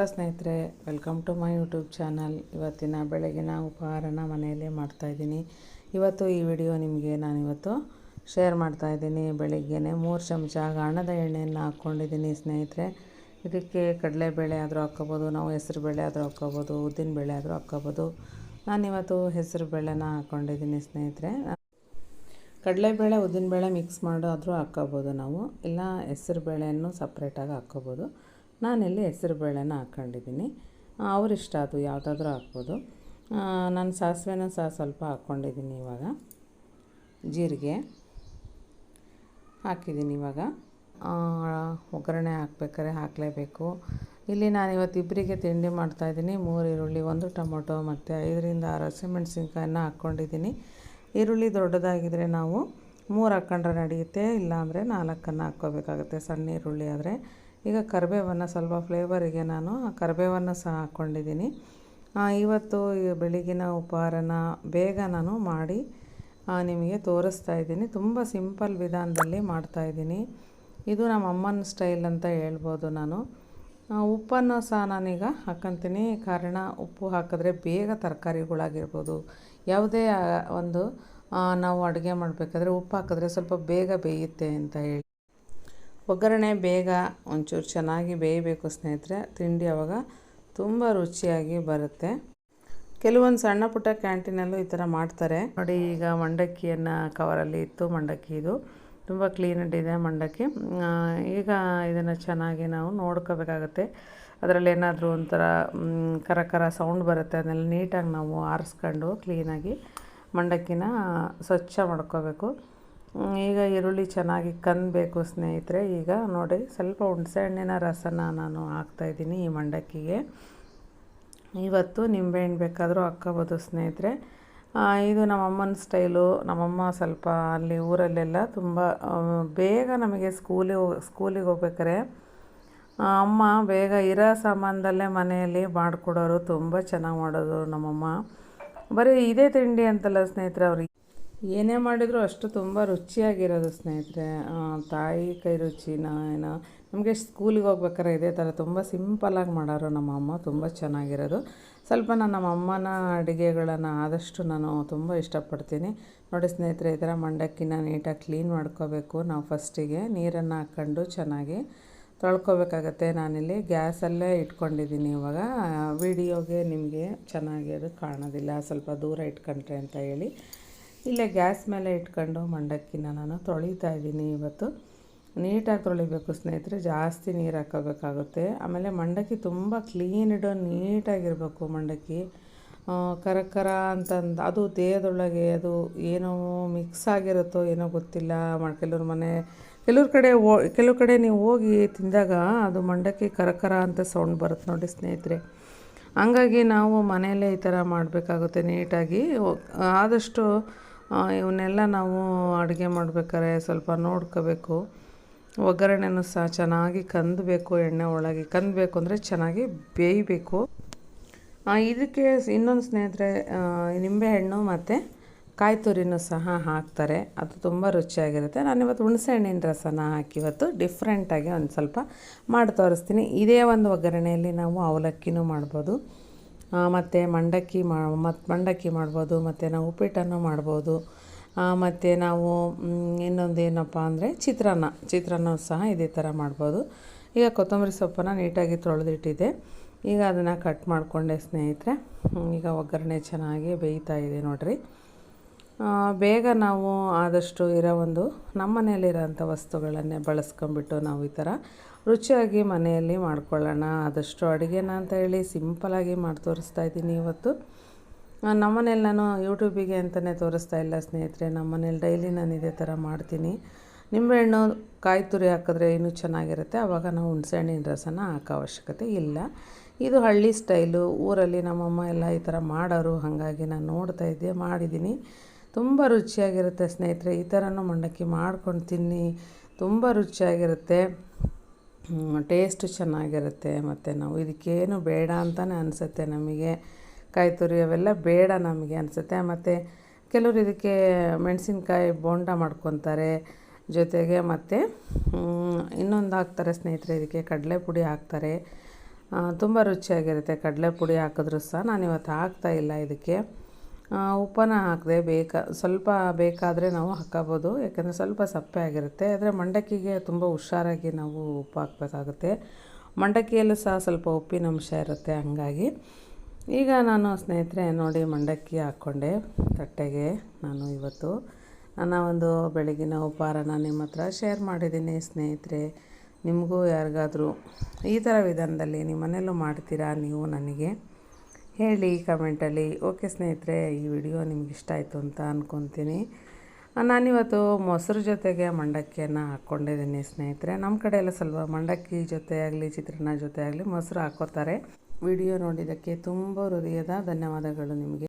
ನಮಸ್ಕಾರ ಸ್ನೇಹಿತರೆ welcome to my YouTube channel ಇವತ್ತಿನ ಬೆಳಗಿನ ಉಪಹಾರನ ಮನೆಯಲ್ಲೇ ಮಾಡ್ತಾಯಿದ್ದೀನಿ ಇವತ್ತು ಈ ವಿಡಿಯೋ ನಿಮಗೆ ನಾನಿವತ್ತು ಶೇರ್ ಮಾಡ್ತಾಯಿದ್ದೀನಿ ಬೆಳಿಗ್ಗೆನೇ ಮೂರು ಚಮಚ ಗಾಣದ ಎಣ್ಣೆಯನ್ನು ಹಾಕ್ಕೊಂಡಿದ್ದೀನಿ ಸ್ನೇಹಿತರೆ. ಇದಕ್ಕೆ ಕಡಲೆಬೇಳೆ ಆದರೂ ಹಾಕ್ಕೋಬೋದು, ನಾವು ಹೆಸರು ಬೇಳೆ ಆದರೂ ಹಾಕ್ಕೋಬೋದು, ಉದ್ದಿನ ಬೇಳೆ ಆದರೂ ಹಾಕ್ಕೋಬೋದು. ನಾನಿವತ್ತು ಹೆಸರು ಬೇಳೆನ ಹಾಕ್ಕೊಂಡಿದ್ದೀನಿ ಸ್ನೇಹಿತರೆ. ಕಡಲೆಬೇಳೆ ಉದ್ದಿನಬೇಳೆ ಮಿಕ್ಸ್ ಮಾಡೋ ಆದರೂ ಹಾಕ್ಕೋಬೋದು ನಾವು. ಇಲ್ಲ ಹೆಸರು ಬೇಳೆಯನ್ನು ಸಪ್ರೇಟಾಗಿ ಹಾಕ್ಕೋಬೋದು. ನಾನಿಲ್ಲಿ ಹೆಸರು ಬೇಳೆನ ಹಾಕ್ಕೊಂಡಿದ್ದೀನಿ. ಅವರಿಷ್ಟ ಅದು, ಯಾವುದಾದ್ರೂ ಹಾಕ್ಬೋದು. ನಾನು ಸಾಸಿವೆನೂ ಸಹ ಸ್ವಲ್ಪ ಹಾಕ್ಕೊಂಡಿದ್ದೀನಿ ಇವಾಗ. ಜೀರಿಗೆ ಹಾಕಿದ್ದೀನಿ ಇವಾಗ. ಒಗ್ಗರಣೆ ಹಾಕ್ಬೇಕಾದ್ರೆ ಹಾಕಲೇಬೇಕು. ಇಲ್ಲಿ ನಾನು ಇವತ್ತು ಇಬ್ಬರಿಗೆ ತಿಂಡಿ ಮಾಡ್ತಾಯಿದ್ದೀನಿ ಮೂರು ಈರುಳ್ಳಿ, ಒಂದು ಟೊಮೊಟೊ ಮತ್ತು ಐದರಿಂದ ಆರು ಹಸಿಮೆಣ್ಸಿನ್ಕಾಯನ್ನ ಹಾಕ್ಕೊಂಡಿದ್ದೀನಿ. ಈರುಳ್ಳಿ ದೊಡ್ಡದಾಗಿದ್ದರೆ ನಾವು ಮೂರು ಹಾಕ್ಕೊಂಡ್ರೆ ನಡೆಯುತ್ತೆ, ಇಲ್ಲಾಂದರೆ ನಾಲ್ಕನ್ನು ಹಾಕ್ಕೋಬೇಕಾಗುತ್ತೆ. ಸಣ್ಣ ಈರುಳ್ಳಿ ಆದರೆ ಈಗ ಕರಿಬೇವನ್ನು ಸ್ವಲ್ಪ ಫ್ಲೇವರಿಗೆ ನಾನು ಕರಿಬೇವನ್ನು ಸಹ ಹಾಕ್ಕೊಂಡಿದ್ದೀನಿ. ಇವತ್ತು ಬೆಳಗಿನ ಉಪಹಾರನ ಬೇಗ ನಾನು ಮಾಡಿ ನಿಮಗೆ ತೋರಿಸ್ತಾ ಇದ್ದೀನಿ. ತುಂಬ ಸಿಂಪಲ್ ವಿಧಾನದಲ್ಲಿ ಮಾಡ್ತಾಯಿದ್ದೀನಿ ಇದು ನಮ್ಮ ಅಮ್ಮನ ಸ್ಟೈಲ್ ಅಂತ ಹೇಳ್ಬೋದು ನಾನು. ಉಪ್ಪನ್ನು ಸಹ ನಾನೀಗ ಹಾಕ್ಕೊಂತೀನಿ ಕಾರಣ, ಉಪ್ಪು ಹಾಕಿದ್ರೆ ಬೇಗ ತರಕಾರಿಗಳಾಗಿರ್ಬೋದು. ಯಾವುದೇ ಒಂದು ನಾವು ಅಡುಗೆ ಮಾಡಬೇಕಾದ್ರೆ ಉಪ್ಪು ಹಾಕಿದ್ರೆ ಸ್ವಲ್ಪ ಬೇಗ ಬೇಯುತ್ತೆ ಅಂತ ಹೇಳಿ. ಒಗ್ಗರಣೆ, ಬೇಗ ಒಂಚೂರು ಚೆನ್ನಾಗಿ ಬೇಯಬೇಕು ಸ್ನೇಹಿತರೆ. ತಿಂಡಿ ಅವಾಗ ತುಂಬ ರುಚಿಯಾಗಿ ಬರುತ್ತೆ. ಕೆಲವೊಂದು ಸಣ್ಣ ಪುಟ್ಟ ಕ್ಯಾಂಟೀನಲ್ಲೂ ಈ ಥರ ಮಾಡ್ತಾರೆ. ನೋಡಿ, ಈಗ ಮಂಡಕ್ಕಿಯನ್ನು ಕವರಲ್ಲಿ ಇತ್ತು, ಮಂಡಕ್ಕಿ ಇದು. ತುಂಬ ಕ್ಲೀನಡ್ಡಿದೆ ಮಂಡಕ್ಕಿ. ಈಗ ಇದನ್ನು ಚೆನ್ನಾಗಿ ನಾವು ನೋಡ್ಕೋಬೇಕಾಗತ್ತೆ. ಅದರಲ್ಲಿ ಏನಾದರೂ ಒಂಥರ ಕರ ಕರ ಸೌಂಡ್ ಬರುತ್ತೆ. ಅದನ್ನೆಲ್ಲ ನೀಟಾಗಿ ನಾವು ಆರಿಸ್ಕೊಂಡು ಕ್ಲೀನಾಗಿ ಮಂಡಕ್ಕಿನ ಸ್ವಚ್ಛ ಮಾಡ್ಕೋಬೇಕು. ಈಗ ಈರುಳ್ಳಿ ಚೆನ್ನಾಗಿ ಕಂದಬೇಕು ಸ್ನೇಹಿತರೆ. ಈಗ ನೋಡಿ, ಸ್ವಲ್ಪ ಹುಣಸೆ ಹಣ್ಣಿನ ರಸನ ನಾನು ಹಾಕ್ತಾಯಿದ್ದೀನಿ ಈ ಮಂಡಕ್ಕಿಗೆ. ಇವತ್ತು ನಿಂಬೆಹಣ್ಣು ಬೇಕಾದರೂ ಹಾಕ್ಕೋಬೋದು ಸ್ನೇಹಿತರೆ. ಇದು ನಮ್ಮಮ್ಮನ ಸ್ಟೈಲು. ನಮ್ಮಮ್ಮ ಸ್ವಲ್ಪ ಅಲ್ಲಿ ಊರಲ್ಲೆಲ್ಲ ತುಂಬ ಬೇಗ ನಮಗೆ ಸ್ಕೂಲಿಗೆ ಸ್ಕೂಲಿಗೆ ಹೋಗ್ಬೇಕಾರೆ ಅಮ್ಮ ಬೇಗ ಇರೋ ಸಾಮಾನದಲ್ಲೇ ಮನೆಯಲ್ಲಿ ಮಾಡಿಕೊಡೋರು ತುಂಬ ಚೆನ್ನಾಗಿ ಮಾಡೋದು ನಮ್ಮಮ್ಮ. ಬರೀ ಇದೇ ತಿಂಡಿ ಅಂತಲ್ಲ ಸ್ನೇಹಿತರೆ ಅವ್ರಿಗೆ ಏನೇ ಮಾಡಿದರೂ ಅಷ್ಟು ತುಂಬ ರುಚಿಯಾಗಿರೋದು ಸ್ನೇಹಿತರೆ. ತಾಯಿ ಕೈ ರುಚಿನ ಏನೋ ನಮಗೆ ಸ್ಕೂಲಿಗೆ ಹೋಗ್ಬೇಕಾರೆ ಇದೇ ಥರ ತುಂಬ ಸಿಂಪಲ್ಲಾಗಿ ಮಾಡೋರು ನಮ್ಮ ಅಮ್ಮ, ತುಂಬ ಚೆನ್ನಾಗಿರೋದು. ಸ್ವಲ್ಪ ನಾನು ನಮ್ಮ ಅಮ್ಮನ ಅಡುಗೆಗಳನ್ನು ಆದಷ್ಟು ನಾನು ತುಂಬ ಇಷ್ಟಪಡ್ತೀನಿ. ನೋಡಿ ಸ್ನೇಹಿತರೆ, ಈ ಥರ ಮಂಡಕ್ಕಿನ ನೀಟಾಗಿ ಕ್ಲೀನ್ ಮಾಡ್ಕೋಬೇಕು ನಾವು ಫಸ್ಟಿಗೆ. ನೀರನ್ನು ಹಾಕ್ಕೊಂಡು ಚೆನ್ನಾಗಿ ತೊಳ್ಕೊಬೇಕಾಗತ್ತೆ. ನಾನಿಲ್ಲಿ ಗ್ಯಾಸಲ್ಲೇ ಇಟ್ಕೊಂಡಿದ್ದೀನಿ ಇವಾಗ. ವಿಡಿಯೋಗೆ ನಿಮಗೆ ಚೆನ್ನಾಗಿ ಅದು ಕಾಣೋದಿಲ್ಲ. ಸ್ವಲ್ಪ ದೂರ ಇಟ್ಕೊಂಡ್ರೆ ಅಂತ ಹೇಳಿ. ಇಲ್ಲೇ ಗ್ಯಾಸ್ ಮೇಲೆ ಇಟ್ಕೊಂಡು ಮಂಡಕ್ಕಿನ ನಾನು ತೊಳಿತಾ ಇದ್ದೀನಿ ಇವತ್ತು. ನೀಟಾಗಿ ತೊಳಿಬೇಕು ಸ್ನೇಹಿತರೆ, ಜಾಸ್ತಿ ನೀರು ಹಾಕೋಬೇಕಾಗುತ್ತೆ ಆಮೇಲೆ ಮಂಡಕ್ಕಿ ತುಂಬ ಕ್ಲೀನ್ ಇಡೋ ನೀಟಾಗಿರಬೇಕು ಮಂಡಕ್ಕಿ. ಕರ ಕರ ಅಂತಂದು, ಅದು ದೇಹದೊಳಗೆ ಅದು ಏನೋ ಮಿಕ್ಸ್ ಆಗಿರುತ್ತೋ ಏನೋ ಗೊತ್ತಿಲ್ಲ. ಕೆಲವ್ರ ಮನೆ, ಕೆಲವ್ರ ಕಡೆ ಓ, ಕೆಲವು ಕಡೆ ನೀವು ಹೋಗಿ ತಿಂದಾಗ ಅದು ಮಂಡಕ್ಕಿ ಕರ ಅಂತ ಸೌಂಡ್ ಬರುತ್ತೆ ನೋಡಿ ಸ್ನೇಹಿತರೆ. ಹಂಗಾಗಿ ನಾವು ಮನೆಯಲ್ಲೇ ಈ ಥರ ಮಾಡಬೇಕಾಗುತ್ತೆ ನೀಟಾಗಿ. ಆದಷ್ಟು ಇವನ್ನೆಲ್ಲ ನಾವು ಅಡುಗೆ ಮಾಡ್ಬೇಕಾದ್ರೆ ಸ್ವಲ್ಪ ನೋಡ್ಕೋಬೇಕು. ಒಗ್ಗರಣೆನೂ ಸಹ ಚೆನ್ನಾಗಿ ಕಂದಬೇಕು, ಎಣ್ಣೆ ಒಳಗೆ ಕಂದಬೇಕು ಅಂದರೆ ಚೆನ್ನಾಗಿ ಬೇಯಬೇಕು. ಇದಕ್ಕೆ ಇನ್ನೊಂದು ಸ್ನೇಹಿತರೆ ನಿಂಬೆಹಣ್ಣು ಮತ್ತು ಕಾಯಿ ತುರಿನೂ ಸಹ ಹಾಕ್ತಾರೆ. ಅದು ತುಂಬ ರುಚಿಯಾಗಿರುತ್ತೆ. ನಾನು ಇವತ್ತು ಹುಣಸೆ ಹಣ್ಣಿನ ರಸನ ಹಾಕಿ ಇವತ್ತು ಡಿಫ್ರೆಂಟಾಗಿ ಒಂದು ಸ್ವಲ್ಪ ಮಾಡಿ ತೋರಿಸ್ತೀನಿ. ಇದೇ ಒಂದು ಒಗ್ಗರಣೆಯಲ್ಲಿ ನಾವು ಅವಲಕ್ಕಿನೂ ಮಾಡ್ಬೋದು. ಮತ್ತು ಮಂಡಕ್ಕಿ ಮಾ ಮತ್ತು ಮಂಡಕ್ಕಿ ಮಾಡ್ಬೋದು, ಮತ್ತು ನಾವು ಉಪ್ಪಿಟ್ಟನ್ನು ಮಾಡ್ಬೋದು. ಮತ್ತು ನಾವು ಇನ್ನೊಂದು ಏನಪ್ಪ ಅಂದರೆ ಚಿತ್ರಾನ್ನ ಚಿತ್ರಾನ್ನ ಸಹ ಇದೇ ಥರ ಮಾಡ್ಬೋದು. ಈಗ ಕೊತ್ತಂಬರಿ ಸೊಪ್ಪನ್ನು ನೀಟಾಗಿ ತೊಳೆದಿಟ್ಟಿದೆ. ಈಗ ಅದನ್ನು ಕಟ್ ಮಾಡಿಕೊಂಡೆ ಸ್ನೇಹಿತರೆ. ಈಗ ಒಗ್ಗರಣೆ ಚೆನ್ನಾಗಿ ಬೇಯ್ತಾ ಇದೆ ನೋಡಿರಿ. ಬೇಗ ನಾವು ಆದಷ್ಟು ಇರೋ ಒಂದು ನಮ್ಮ ಮನೆಯಲ್ಲಿರೋಂಥ ವಸ್ತುಗಳನ್ನೇ ಬಳಸ್ಕೊಂಬಿಟ್ಟು ನಾವು ಈ ಥರ ರುಚಿಯಾಗಿ ಮನೆಯಲ್ಲಿ ಮಾಡ್ಕೊಳ್ಳೋಣ. ಆದಷ್ಟು ಅಡುಗೆನ ಅಂತ ಹೇಳಿ ಸಿಂಪಲಾಗಿ ಮಾಡಿ ತೋರಿಸ್ತಾ ಇದ್ದೀನಿ ಇವತ್ತು. ನಮ್ಮ ಮನೇಲಿ ನಾನು ಯೂಟ್ಯೂಬಿಗೆ ಅಂತಲೇ ತೋರಿಸ್ತಾ ಇಲ್ಲ ಸ್ನೇಹಿತರೆ, ನಮ್ಮ ಮನೇಲಿ ಡೈಲಿ ನಾನು ಇದೇ ಥರ ಮಾಡ್ತೀನಿ. ನಿಂಬೆಹಣ್ಣು ಕಾಯಿ ತುರಿ ಹಾಕಿದ್ರೆ ಇನ್ನೂ ಚೆನ್ನಾಗಿರುತ್ತೆ, ಆವಾಗ ನಾವು ಹುಣಸೆಹಣ್ಣಿನ ರಸನ ಹಾಕೋ ಅವಶ್ಯಕತೆ ಇಲ್ಲ. ಇದು ಹಳ್ಳಿ ಸ್ಟೈಲು, ಊರಲ್ಲಿ ನಮ್ಮಮ್ಮ ಎಲ್ಲ ಈ ಥರ ಮಾಡೋರು, ಹಾಗಾಗಿ ನಾನು ನೋಡ್ತಾ ಇದ್ದೆ, ಮಾಡಿದ್ದೀನಿ. ತುಂಬ ರುಚಿಯಾಗಿರುತ್ತೆ ಸ್ನೇಹಿತರೆ, ಈ ಥರನೂ ಮಂಡಕ್ಕಿ ಮಾಡ್ಕೊಂಡು ತಿನ್ನಿ. ತುಂಬ ರುಚಿಯಾಗಿರುತ್ತೆ. ಟೇಸ್ಟು ಚೆನ್ನಾಗಿರುತ್ತೆ. ಮತ್ತು ನಾವು ಇದಕ್ಕೇನು ಬೇಡ ಅಂತಲೇ ಅನಿಸುತ್ತೆ ನಮಗೆ. ಕಾಯಿ ತುರಿ ಅವೆಲ್ಲ ಬೇಡ ನಮಗೆ ಅನಿಸುತ್ತೆ. ಮತ್ತು ಕೆಲವರು ಇದಕ್ಕೆ ಮೆಣಸಿನ್ಕಾಯಿ ಬೋಂಡ ಮಾಡ್ಕೊತಾರೆ. ಜೊತೆಗೆ ಮತ್ತು ಇನ್ನೊಂದು ಹಾಕ್ತಾರೆ ಸ್ನೇಹಿತರೆ, ಇದಕ್ಕೆ ಕಡಲೆ ಪುಡಿ ಹಾಕ್ತಾರೆ ತುಂಬ ರುಚಿಯಾಗಿರುತ್ತೆ ಕಡಲೆ ಪುಡಿ ಹಾಕಿದ್ರೂ ಸಹ. ನಾನಿವತ್ತು ಹಾಕ್ತಾ ಇಲ್ಲ ಇದಕ್ಕೆ. ಉಪ್ಪನ್ನ ಹಾಕದೆ ಬೇಕಾ, ಸ್ವಲ್ಪ ಬೇಕಾದರೆ ನಾವು ಹಾಕ್ಕೋಬೋದು ಯಾಕಂದರೆ ಸ್ವಲ್ಪ ಸಪ್ಪೆ ಆಗಿರುತ್ತೆ. ಆದರೆ ಮಂಡಕ್ಕಿಗೆ ತುಂಬ ಹುಷಾರಾಗಿ ನಾವು ಉಪ್ಪು ಹಾಕಬೇಕಾಗುತ್ತೆ. ಮಂಡಕ್ಕಿಯಲ್ಲೂ ಸಹ ಸ್ವಲ್ಪ ಉಪ್ಪಿನ ಅಂಶ ಇರುತ್ತೆ ಹಾಗಾಗಿ. ಈಗ ನಾನು ಸ್ನೇಹಿತರೆ, ನೋಡಿ ಮಂಡಕ್ಕಿ ಹಾಕ್ಕೊಂಡೆ ತಟ್ಟೆಗೆ ನಾನು ಇವತ್ತು. ನನ್ನ ಒಂದು ಬೆಳಗಿನ ಉಪಹಾರನ ನಿಮ್ಮ ಹತ್ರ ಶೇರ್ ಮಾಡಿದ್ದೀನಿ ಸ್ನೇಹಿತರೆ. ನಿಮಗೂ ಯಾರಿಗಾದರೂ ಈ ಥರ ವಿಧಾನದಲ್ಲಿ ನಿಮ್ಮ ಮನೆಯಲ್ಲೂ ಮಾಡ್ತೀರಾ ನೀವು ನನಗೆ? ಹೇಳಿ ಕಮೆಂಟಲ್ಲಿ ಓಕೆ ಸ್ನೇಹಿತರೆ, ಈ ವಿಡಿಯೋ ನಿಮ್ಗೆ ಇಷ್ಟ ಆಯಿತು ಅಂತ ಅಂದ್ಕೊತೀನಿ ನಾನಿವತ್ತು ಮೊಸರು ಜೊತೆಗೆ ಮಂಡಕ್ಕಿಯನ್ನು ಹಾಕ್ಕೊಂಡಿದ್ದೀನಿ ಸ್ನೇಹಿತರೆ. ನಮ್ಮ ಕಡೆ ಎಲ್ಲ ಸ್ವಲ್ಪ ಮಂಡಕ್ಕಿ ಜೊತೆ ಆಗಲಿ, ಚಿತ್ರಾನ್ನ ಜೊತೆ ಆಗಲಿ ಮೊಸರು ಹಾಕೋತಾರೆ ವಿಡಿಯೋ ನೋಡಿದ್ದಕ್ಕೆ ತುಂಬ ಹೃದಯದ ಧನ್ಯವಾದಗಳು ನಿಮಗೆ.